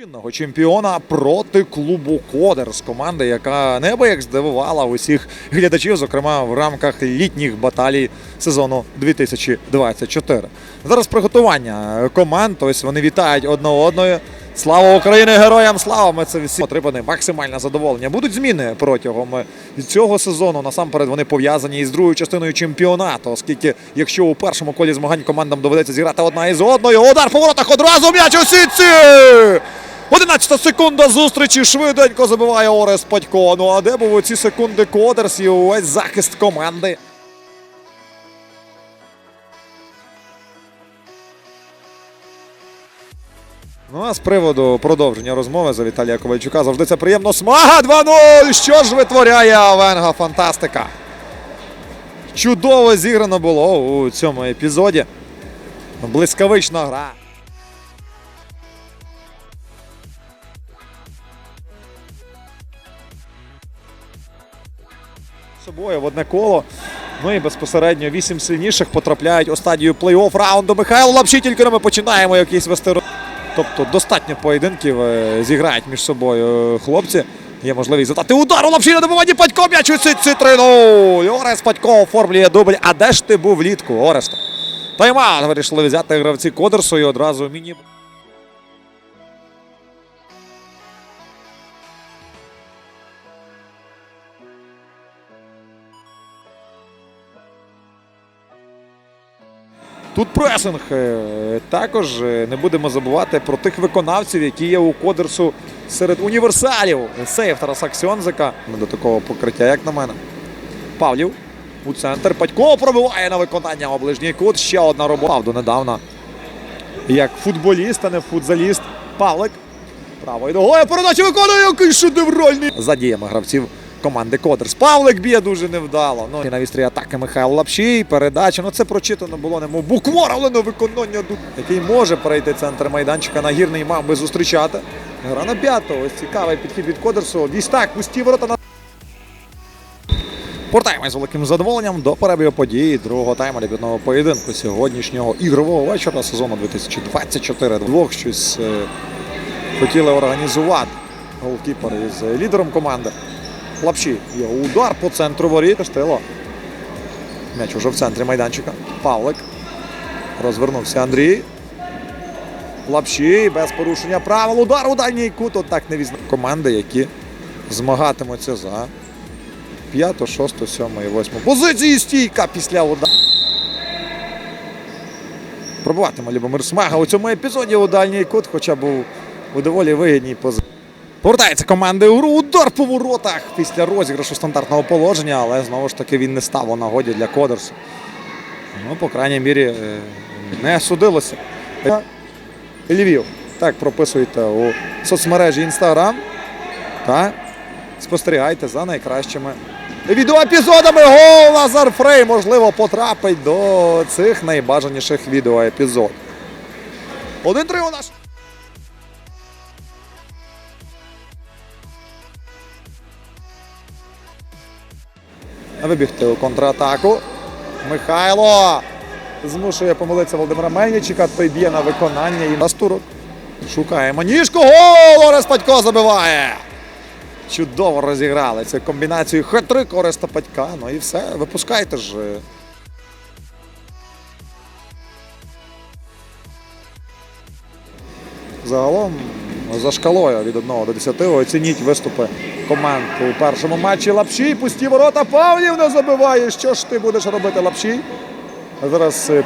чинного чемпіона проти клубу Кодер з команди, яка неабияк здивувала усіх глядачів, зокрема в рамках літніх баталій сезону 2024. Зараз приготування команд. Ось вони вітають одне одною. Слава Україні! Героям слава! Ми це всі отримали максимальне задоволення. Будуть зміни протягом цього сезону. Насамперед вони пов'язані із другою частиною чемпіонату, оскільки якщо у першому колі змагань командам доведеться зіграти одна із одною, удар по воротах одразу м'яч у сітці! 11 секунда зустрічі швиденько забиває Орес Падько. Ну а де був у ці секунди Кодерс і увесь захист команди? Ну а з приводу продовження розмови за Віталія Ковальчука завжди це приємно. Смага 2-0! Що ж витворяє Авенга? Фантастика! Чудово зіграно було у цьому епізоді. Блискавична гра. Собою в одне коло. Ну і безпосередньо вісім сильніших потрапляють у стадію плей-офф раунду. Михайло Лапші тільки ми починаємо якийсь вести. Тобто достатньо поєдинків е, зіграють між собою хлопці. Є можливість задати удар у Лапші на добиванні Падько м'яч у сітці 3-0. Орес Падько оформлює дубль. А де ж ти був влітку, Орест? Тайм-аут вирішили взяти гравці Кодерсу і одразу міні. Тут пресинг. Е, Також е, не будемо забувати про тих виконавців, які є у Кодерсу серед універсалів. Сейф Тараса Ксьонзика. До такого покриття, як на мене. Павлів у центр. Падько пробиває на виконання у ближній кут. Ще одна робота. Правду недавно. Як футболіст, а не футзаліст. Павлик. Правою ногою передачу виконує який шедевральний. За діями гравців команди Кодерс. Павлик б'є дуже невдало. Ну і на вістрі атаки Михайло Лапшій. Передача. Ну це прочитано було немов буквар, але на виконання ду- який може перейти центр майданчика. Нагірний мав би зустрічати. Гра на п'ятого. Ось цікавий підхід від Кодерсу. Дістак, пусті ворота на. Повертаємось з великим задоволенням до перебігу події другого тайму дебютного поєдинку сьогоднішнього ігрового вечора сезону 2024. Двох щось е, хотіли організувати голкіпер із лідером команди. Лапші. Є удар по центру воріт. Штило. М'яч уже в центрі майданчика. Павлик. Розвернувся Андрій. Лапші без порушення правил. Удар у дальній кут. От так не візна. Команди, які змагатимуться за п'яту, шосту, сьому і восьму. Позиції стійка після удару. Пробуватиме Любомир Смага у цьому епізоді у дальній кут, хоча був у доволі вигідній позиції. Повертається команда УРУ. Удар по воротах після розіграшу стандартного положення, але знову ж таки він не став у нагоді для Кодерсу. Ну, по крайній мірі, е, не судилося. Львів. Так прописуйте у соцмережі Інстаграм. Та спостерігайте за найкращими відеоепізодами. Гол Назар Фрей, можливо, потрапить до цих найбажаніших відеоепізодів. Один-три у нас. Вибігти у контратаку. Михайло змушує помилитися Володимира Мельничика. Той б'є на виконання і Настурок. Шукаємо ніжку. Гол! Орес Падько забиває. Чудово розіграли цю комбінацію хет-трик Ореста Падька. Ну і все. Випускайте ж. Загалом за шкалою від 1 до 10 оцініть виступи команд у першому матчі. Лапшій, пусті ворота. Павлів не забиває. Що ж ти будеш робити, Лапшій? Зараз е,